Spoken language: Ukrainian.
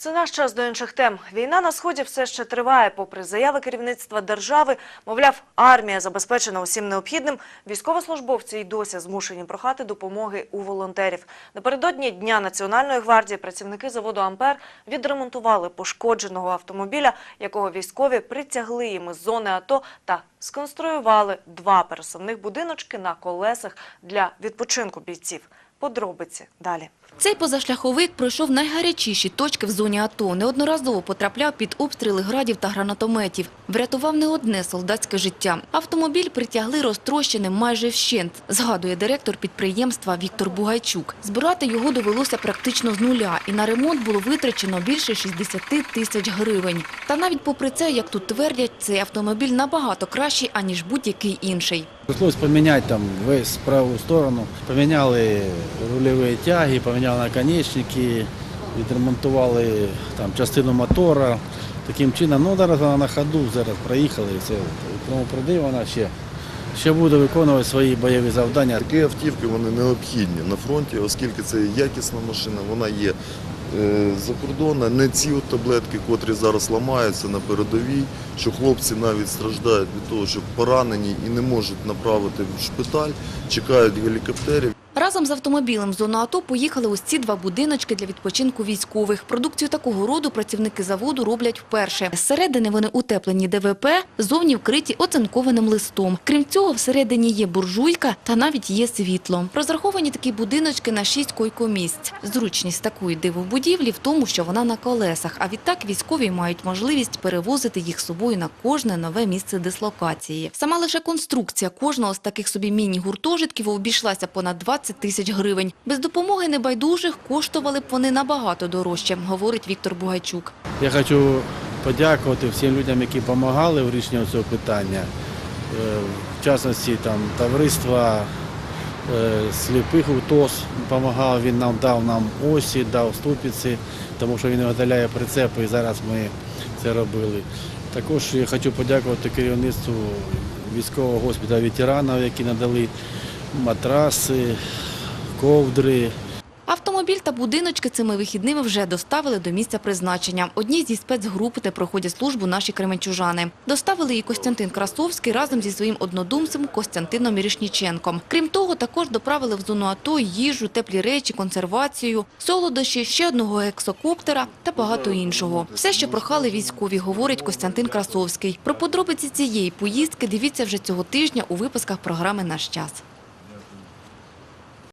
Це наш час до інших тем. Війна на сході все ще триває. Попри заяви керівництва держави, мовляв, армія забезпечена усім необхідним. Військовослужбовці й досі змушені прохати допомоги у волонтерів. Напередодні дня національної гвардії працівники заводу Ампер відремонтували пошкодженого автомобіля, якого військові притягли їм із зони АТО та сконструювали два пересувних будиночки на колесах для відпочинку бійців. Подробиці далі. Цей позашляховик пройшов найгарячіші точки в зоні АТО. Неодноразово потрапляв під обстріли градів та гранатометів. Врятував не одне солдатське життя. Автомобіль притягли розтрощеним майже вщент, згадує директор підприємства Віктор Бугайчук. Збирати його довелося практично з нуля, і на ремонт було витрачено більше 60 тисяч гривень. Та навіть попри це, як тут твердять, цей автомобіль набагато кращий, аніж будь-який інший. Пришлось поменять там весь правую сторону. Поменяли рулевые тяги, поменяли наконечники, відремонтували там частину мотора. Таким чином, ну зараз вона на ходу, зараз проїхали і все. Тому прийде вона ще, ще буде виконувати свої бойові завдання. Такі автівки вони необхідні на фронті, оскільки це якісна машина, вона є е, кордону, не ці от таблетки, котрі зараз ламаються на передовій, що хлопці навіть страждають від того, що поранені і не можуть направити в шпиталь, чекають гелікоптерів. Разом з автомобілем в зону АТО поїхали ось ці два будиночки для відпочинку військових. Продукцію такого роду працівники заводу роблять вперше. Зсередини вони утеплені ДВП, зовні вкриті оцинкованим листом. Крім цього, всередині є буржуйка та навіть є світло. Розраховані такі будиночки на шість койкомісць. Зручність такої дивобудівлі в тому, що вона на колесах, а відтак військові мають можливість перевозити їх з собою на кожне нове місце дислокації. Сама лише конструкція кожного з таких собі міні-гуртожитків обійшлася понад 20 тисяч гривень. Без допомоги небайдужих коштували б вони набагато дорожче, говорить Віктор Бугайчук. Я хочу подякувати всім людям, які допомагали в рішенні цього питання. Е, В частності там товариства е, сліпих УТОС допомагав, він нам дав нам осі, дав ступиці, тому що він виготовляє прицепи і зараз ми це робили. Також я хочу подякувати керівництву військового госпіталю ветеранів, які надали матраси, ковдри. Автомобіль та будиночки цими вихідними вже доставили до місця призначення. Одні зі спецгруп, де проходять службу наші кременчужани. Доставили і Костянтин Красовський разом зі своїм однодумцем Костянтином Мірошніченком. Крім того, також доправили в зону АТО їжу, теплі речі, консервацію, солодощі, ще одного гексокоптера та багато іншого. Все, що прохали військові, говорить Костянтин Красовський. Про подробиці цієї поїздки дивіться вже цього тижня у випусках програми «Наш час».